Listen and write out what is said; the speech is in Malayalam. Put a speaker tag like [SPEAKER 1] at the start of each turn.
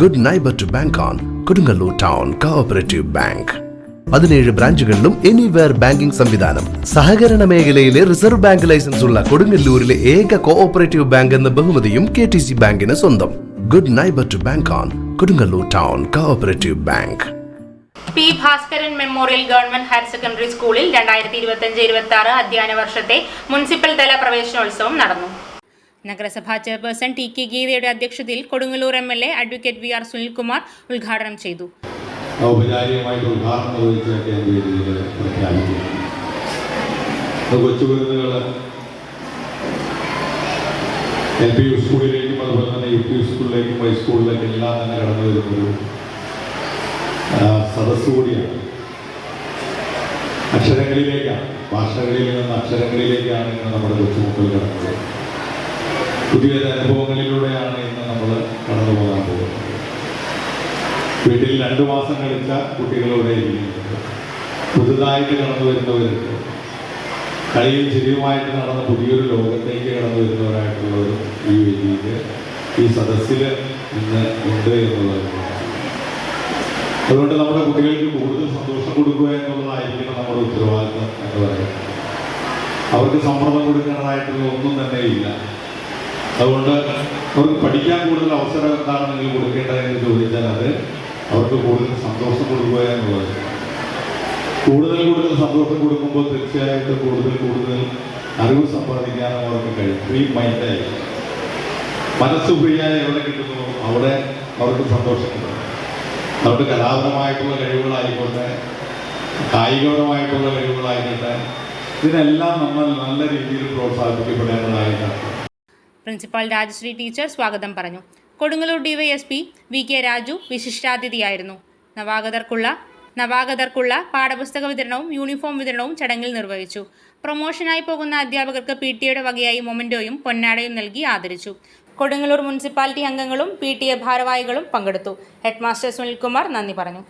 [SPEAKER 1] Good neighbour to bank on Kodungallur town cooperative bank പതിനേഴ് ബ്രാഞ്ചുകളിലും എനിവെയർ ബാങ്കിംഗ് സംവിധാനം. സഹകരണ മേഖലയിലെ റിസർവ് ബാങ്ക് ലൈസൻസ് ഉള്ള കൊടുങ്ങല്ലൂരിലെ ഏക കോഓപ്പറേറ്റീവ് ബാങ്ക് എന്ന ബഹുമതിയും കെ ടി സി ബാങ്കിന് സ്വന്തം. Good neighbour to bank on Kodungallur town cooperative bank
[SPEAKER 2] P Bhaskaran memorial government higher secondary സ്കൂളിൽ രണ്ടായിരത്തി ഇരുപത്തി അഞ്ച് ഇരുപത്തി ആറ് അധ്യയന വർഷത്തെ മുനിസിപ്പൽ തല പ്രവേശനോത്സവം നടന്നു. നഗരസഭാ ചെയർപേഴ്സൺ ടി കെ ഗീതയുടെ അധ്യക്ഷതയിൽ Kodungallur M L A advocate V R Sunilkumar ഉദ്ഘാടനം ചെയ്തു.
[SPEAKER 3] ഔപചാരികമായിട്ട് ഉദ്ഘാടനം നിർവഹിച്ചൊക്കെ എൽ പി സ്കൂളിലേക്കും അതുപോലെ തന്നെ യു പി സ്കൂളിലേക്കും ഹൈസ്കൂളിലേക്കും എല്ലാം തന്നെ കടന്നു വരുന്നൊരു സദസ് കൂടിയാണ്. അക്ഷരങ്ങളിലേക്കാണ്. ഭാഷകളിൽ നിന്ന് അക്ഷരങ്ങളിലേക്കാണ് ഇന്ന് നമ്മുടെ കൊച്ചുമക്കൾ കടന്നത്. പുതിയ അനുഭവങ്ങളിലൂടെയാണ് ഇന്ന് നമ്മൾ കടന്നു പോകാൻ പോകുന്നത്. വീട്ടിൽ രണ്ടു മാസം കളിച്ച കുട്ടികളോടെ പുതുതായിട്ട് കടന്നു വരുന്നവരുണ്ട്. കളിയും ചിരിയുമായിട്ട് നടന്ന പുതിയൊരു ലോകത്തേക്ക് കടന്നു വരുന്നവരായിട്ടുള്ളവരും ഈ വേദിയിൽ ഈ സദസ്സിൽ ഇന്ന് ഉണ്ട് എന്നുള്ളത് അതുകൊണ്ട് നമ്മുടെ കുട്ടികൾക്ക് കൂടുതൽ സന്തോഷം കൊടുക്കുക എന്നുള്ളതായിരിക്കണം നമ്മുടെ ഉത്തരവാദിത്വം എന്ന് പറയുന്നത്. അവർക്ക് സമ്മർദ്ദം കൊടുക്കേണ്ടതായിട്ടുള്ള ഒന്നും തന്നെ ഇല്ല. അതുകൊണ്ട് അവർക്ക് പഠിക്കാൻ കൂടുതൽ അവസരം എന്താണെങ്കിൽ നിങ്ങൾ കൊടുക്കേണ്ടതെന്ന് ചോദിച്ചാൽ അത് അവർക്ക് കൂടുതൽ സന്തോഷം കൊടുക്കുക എന്നുള്ളത്. കൂടുതൽ കൂടുതൽ സന്തോഷം കൊടുക്കുമ്പോൾ തീർച്ചയായിട്ടും കൂടുതൽ കൂടുതൽ അറിവ് സമ്പാദിക്കാനും അവർക്ക് കഴിയും. ഫ്രീ മൈൻഡായി മനസ്സ് ഫ്രീയായി എവിടെ കിട്ടുന്നു? അവിടെ അവർക്ക് സന്തോഷം കിട്ടും. അവർക്ക് കലാപരമായിട്ടുള്ള കഴിവുകളായിക്കോട്ടെ കായികപരമായിട്ടുള്ള കഴിവുകളായിക്കോട്ടെ ഇതിനെല്ലാം നമ്മൾ നല്ല രീതിയിൽ പ്രോത്സാഹിപ്പിക്കപ്പെടേണ്ടതായിട്ടാണ്
[SPEAKER 2] പ്രിൻസിപ്പാൾ രാജശ്രീ ടീച്ചർ സ്വാഗതം പറഞ്ഞു. Kodungallur DYSP V K Raju വിശിഷ്ടാതിഥിയായിരുന്നു. നവാഗതർക്കുള്ള നവാഗതർക്കുള്ള പാഠപുസ്തക വിതരണവും യൂണിഫോം വിതരണവും ചടങ്ങിൽ നിർവഹിച്ചു. പ്രൊമോഷനായി പോകുന്ന അധ്യാപകർക്ക് പി ടിയുടെ വകയായി മൊമന്റോയും പൊന്നാടയും നൽകി ആദരിച്ചു. കൊടുങ്ങല്ലൂർ മുനിസിപ്പാലിറ്റി അംഗങ്ങളും പി ടി എ ഭാരവാഹികളും പങ്കെടുത്തു. ഹെഡ്മാസ്റ്റർ സുനിൽകുമാർ നന്ദി പറഞ്ഞു.